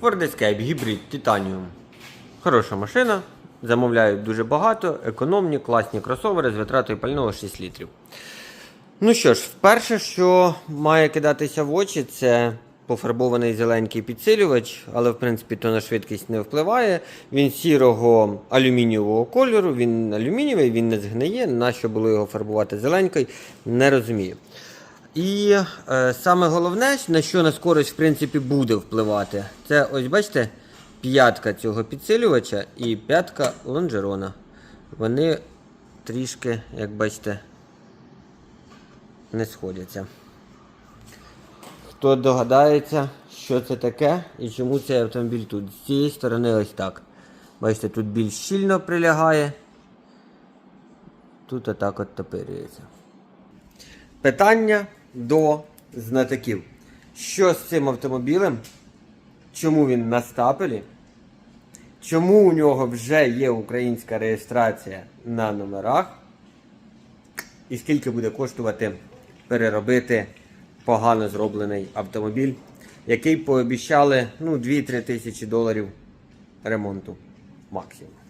Ford Escape гібрид Titanium. Хороша машина. Замовляють дуже багато, економні, класні кросовери з витратою пального 6 літрів. Ну що ж, вперше, що має кидатися в очі, це пофарбований зеленький підсилювач, але в принципі то на швидкість не впливає. Він сірого алюмінієвого кольору, він алюмінієвий, він не згниє. На що було його фарбувати зеленькою, не розумію. І е, саме головне, на що на скорость в принципі буде впливати, це ось бачите, п'ятка цього підсилювача і п'ятка лонжерона. Вони трішки, як бачите, не сходяться. Хто догадається, що це таке і чому цей автомобіль тут? З цієї сторони ось так. Бачите, тут більш щільно прилягає. Тут отак от топирюється. Питання до знатоків. Що з цим автомобілем? Чому він на стапелі? Чому у нього вже є українська реєстрація на номерах? І скільки буде коштувати переробити погано зроблений автомобіль, який пообіцяли ну, 2-3 тисячі доларів ремонту максимум.